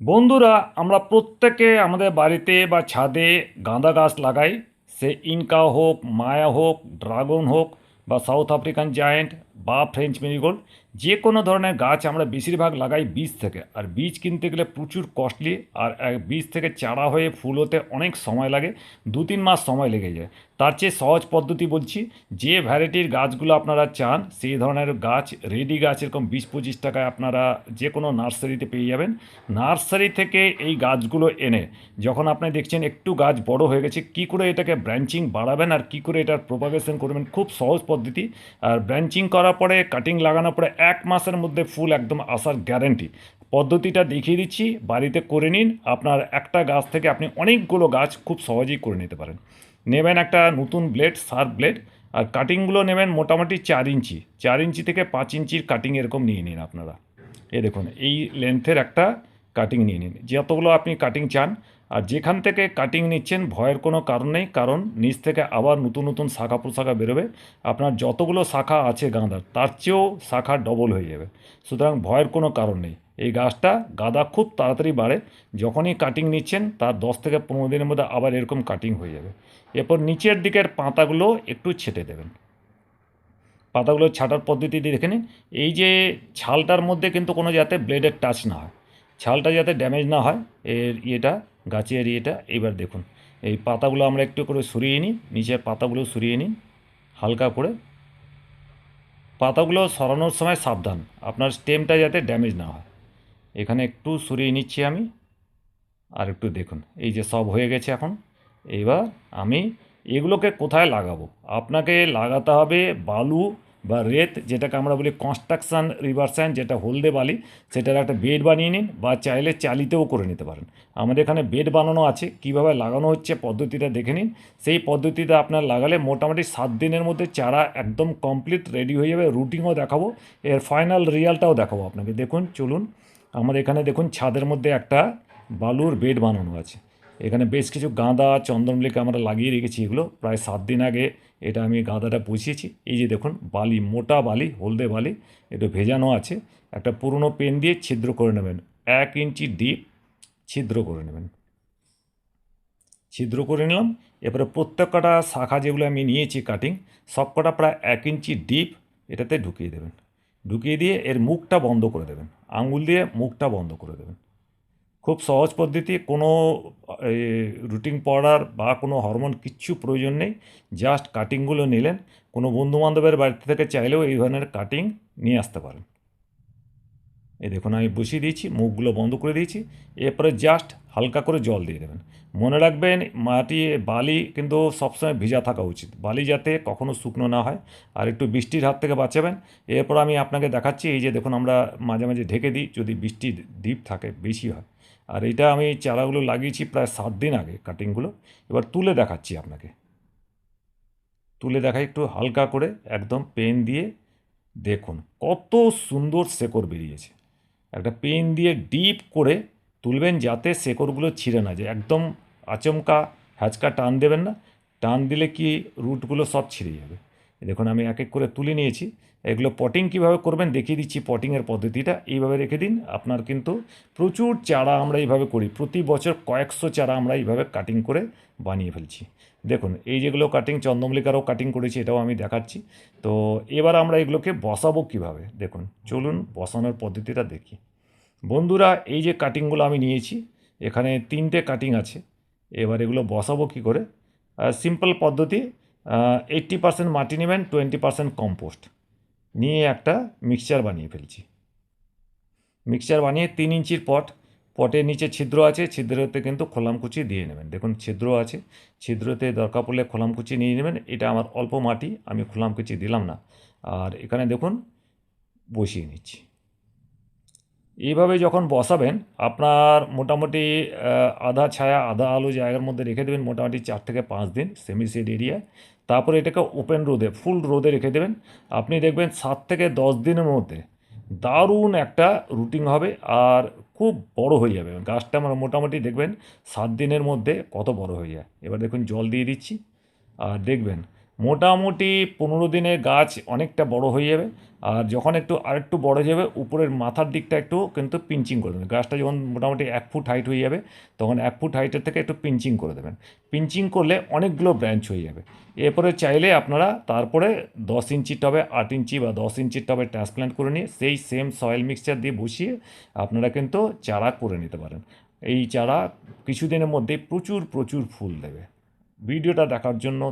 বন্ধুরা, আমরা প্রত্যেকে আমাদের বাড়িতে বা ছাদে গাঁদা গাছ লাগাই। সে ইনকা হোক, মায়া হোক, ড্রাগন হোক বা সাউথ আফ্রিকান জায়েন্ট বা ফ্রেঞ্চ মেরিগোল্ড যে কোনো ধরনের গাছ আমরা বেশিরভাগ লাগাই বীজ থেকে, আর বীজ কিনতে গেলে প্রচুর কস্টলি আর বীজ থেকে চারা হয়ে ফুল হতে অনেক সময় লাগে, দু তিন মাস সময় লেগে যায়। তার চেয়ে সহজ পদ্ধতি বলছি, যে ভ্যারাইটির গাছগুলো আপনারা চান, সেই ধরনের গাছ রেডি গাছ, এরকম বিশ পঁচিশ টাকায় আপনারা যে কোনো নার্সারিতে পেয়ে যাবেন। নার্সারি থেকে এই গাছগুলো এনে, যখন আপনি দেখছেন একটু গাছ বড় হয়ে গেছে, কি করে এটাকে ব্রাঞ্চিং বাড়াবেন, আর কি করে এটার প্রোপাগেশন করবেন, খুব সহজ পদ্ধতি। আর ব্রাঞ্চিং করার পরে কাটিং লাগানোর পরে এক মাসের মধ্যে ফুল একদম আসার গ্যারেন্টি পদ্ধতিটা দেখিয়ে দিচ্ছি, বাড়িতে করে নিন। আপনার একটা গাছ থেকে আপনি অনেকগুলো গাছ খুব সহজেই করে নিতে পারেন। নেবেন একটা নতুন ব্লেড শার্প ব্লেড আর কাটিংগুলো নেবেন মোটামুটি চার ইঞ্চি। চার ইঞ্চি থেকে পাঁচ ইঞ্চির কাটিং এরকম নিয়ে নিন আপনারা। এই দেখুন, এই লেন্থের একটা কাটিং নিয়ে নিন। যতগুলো আপনি কাটিং চান আর যেখান থেকে কাটিং নিচ্ছেন, ভয়ের কোনো কারণ নেই, কারণ নিচ থেকে আবার নতুন নতুন শাখা প্রশাখা বেরোবে। আপনার যতগুলো শাখা আছে গাঁদার, তার চেয়েও শাখা ডবল হয়ে যাবে। সুতরাং ভয়ের কোনো কারণ নেই। এই গাছটা গাঁদা খুব তাড়াতাড়ি বাড়ে। যখনই কাটিং নিচ্ছেন, তার দশ থেকে পনেরো দিনের মধ্যে আবার এরকম কাটিং হয়ে যাবে। এরপর নিচের দিকের পাতাগুলো একটু ছেটে দেবেন। পাতাগুলো ছাটার পদ্ধতিটি দেখে নিন। এই যে ছালটার মধ্যে কিন্তু কোনো যাতে ব্লেডের টাচ না হয়। ছালটা যাতে ড্যামেজ না হয়, এর ইয়েটা গাছের ইয়েটা এবার দেখুন। এই পাতাগুলো আমরা একটু করে সরিয়ে নিই, নিচের পাতাগুলো সরিয়ে নিন হালকা করে। পাতাগুলো সরানোর সময় সাবধান, আপনার স্টেমটা যাতে ড্যামেজ না হয়। এখানে একটু সরিয়ে নিচ্ছি আমি, আর একটু দেখুন, এই যে সব হয়ে গেছে এখন। এইবার আমি এগুলোকে কোথায় লাগাবো? আপনাকে লাগাতে হবে বালু বা রেত, যেটাকে আমরা বলি কনস্ট্রাকশান রিভার যেটা হলদে বালি, সেটার একটা বেড বানিয়ে নিন বা চাইলে চালিতেও করে নিতে পারেন। আমাদের এখানে বেড বানানো আছে, কীভাবে লাগানো হচ্ছে পদ্ধতিটা দেখে নিন। সেই পদ্ধতিতে আপনার লাগালে মোটামুটি সাত দিনের মধ্যে চারা একদম কমপ্লিট রেডি হয়ে যাবে। রুটিংও দেখাবো, এর ফাইনাল রিয়ালটাও দেখাবো আপনাকে। দেখুন, চলুন, আমাদের এখানে দেখুন, ছাদের মধ্যে একটা বালুর বেড বানানো আছে। এখানে বেশ কিছু গাঁদা চন্দনমল্লিকা আমরা লাগিয়ে রেখেছি, এগুলো প্রায় সাত দিন আগে এটা আমি গাঁদাটা বসিয়েছি এই যে দেখুন, বালি, মোটা বালি, হলদে বালি, একটু ভেজানো আছে। একটা পুরনো পেন দিয়ে ছিদ্র করে নেবেন, এক ইঞ্চি ডিপ ছিদ্র করে নেবেন। ছিদ্র করে নিলাম এরপরে প্রত্যেক কটা শাখা যেগুলো আমি নিয়েছি কাটিং সব কটা প্রায় এক ইঞ্চি ডিপ এটাতে ঢুকিয়ে দেবেন। ঢুকিয়ে দিয়ে এর মুখটা বন্ধ করে দেবেন, আঙুল দিয়ে মুখটা বন্ধ করে দেবেন। খুব সহজ পদ্ধতি, কোনো রুটিন পাউডার বা কোনো হরমোন কিচ্ছু প্রয়োজন নেই, জাস্ট কাটিংগুলো নিলেন। কোনো বন্ধুবান্ধবের বাড়ি থেকে চাইলেও এই ধরনের কাটিং নিয়ে আসতে পারেন। এই দেখুন, আমি বসিয়ে দিয়েছি, মুখগুলো বন্ধ করে দিয়েছি, এরপরে জাস্ট হালকা করে জল দিয়ে দেবেন। মনে রাখবেন, মাটি, বালি কিন্তু সবসময় ভিজা থাকা উচিত। বালি যাতে কখনো শুকনো না হয়, আর একটু বৃষ্টির হাত থেকে বাঁচাবেন। এরপর আমি আপনাকে দেখাচ্ছি, এই যে দেখুন, আমরা মাঝে মাঝে ঢেকে দিই, যদি বৃষ্টি ডিপ থাকে, বেশি হয়। আর এটা আমি চারাগুলো লাগিয়েছি প্রায় সাত দিন আগে কাটিংগুলো এবার তুলে দেখাচ্ছি আপনাকে। তুলে দেখাই একটু হালকা করে, একদম পেন দিয়ে দেখুন কত সুন্দর শেকড় বেরিয়েছে। একটা পেন দিয়ে ডিপ করে তুলবেন যাতে শেকড়গুলো ছিঁড়ে না যায়। একদম আচমকা, হ্যাচকা টান দেবেন না। টান দিলে কি রুটগুলো সব ছিঁড়ে যাবে। দেখুন, আমি এক এক করে তুলে নিয়েছি। এগুলো পটিং কীভাবে করবেন দেখিয়ে দিচ্ছি পটিংয়ের পদ্ধতিটা। এইভাবে রেখে দিন। আপনার কিন্তু প্রচুর চারা আমরা এইভাবে করি। প্রতি বছর কয়েকশো চারা আমরা এইভাবে কাটিং করে বানিয়ে ফেলছি। দেখুন, এই যেগুলো কাটিং চন্দ্রমল্লিকারও কাটিং করেছি, এটাও আমি দেখাচ্ছি। তো এবার আমরা এগুলোকে বসাবো কীভাবে? দেখুন, চলুন বসানোর পদ্ধতিটা দেখি। বন্ধুরা, এই যে কাটিংগুলো আমি নিয়েছি, এখানে তিনটে কাটিং আছে। এবার এগুলো বসাবো কী করে? সিম্পল পদ্ধতি এইট্টি পার্সেন্ট মাটি নেবেন টোয়েন্টি পার্সেন্ট কম্পোস্ট নিয়ে একটা মিক্সচার বানিয়ে ফেলছি। মিক্সচার বানিয়ে তিন ইঞ্চির পট পটের নিচে ছিদ্র আছে, ছিদ্রতে কিন্তু খোলামকুচি দিয়ে নেবেন। দেখুন, ছিদ্র আছে, ছিদ্রতে দরকার পড়লে খোলামকুচি নিয়ে নেবেন। এটা আমার অল্প মাটি, আমি খোলামকুচি দিলাম না। আর এখানে দেখুন, বসিয়ে নিচ্ছি। এইভাবে যখন বসাবেন, আপনার মোটামুটি আধা ছায়া, আধা আলো জায়গার মধ্যে রেখে দেবেন, মোটামুটি চার থেকে পাঁচ দিন সেমি এরিয়া তারপরে এটাকে ওপেন রোদে ফুল রোদে রেখে দেবেন। আপনি দেখবেন সাত থেকে দশ দিনের মধ্যে দারুণ একটা রুটিং হবে আর খুব বড় হয়ে যাবে। গাছটা আমার মোটামুটি দেখবেন সাত দিনের মধ্যে কত বড় হয়ে যায়। এবার দেখুন জল দিয়ে দিচ্ছি। আর দেখবেন মোটামুটি পনেরো দিনে গাছ অনেকটা বড় হয়ে যাবে। আর যখন একটু আরেকটু বড় হয়ে যাবে, উপরের মাথার দিকটা একটু কিন্তু পিঞ্চিং করে দেবেন। গাছটা যখন মোটামুটি এক ফুট হাইট হয়ে যাবে, তখন এক ফুট হাইটের থেকে একটু পিঞ্চিং করে দেবেন। পিঞ্চিং করলে অনেকগুলো ব্রাঞ্চ হয়ে যাবে। এরপরে চাইলে আপনারা তারপরে দশ ইঞ্চির টবে আট ইঞ্চি বা দশ ইঞ্চির টবে ট্রান্সপ্ল্যান্ট করে নিয়ে সেই সেম সয়েল মিক্সচার দিয়ে বসিয়ে আপনারা কিন্তু চারা করে নিতে পারেন। এই চারা কিছুদিনের মধ্যে প্রচুর প্রচুর ফুল দেবে। ভিডিওটা দেখার জন্য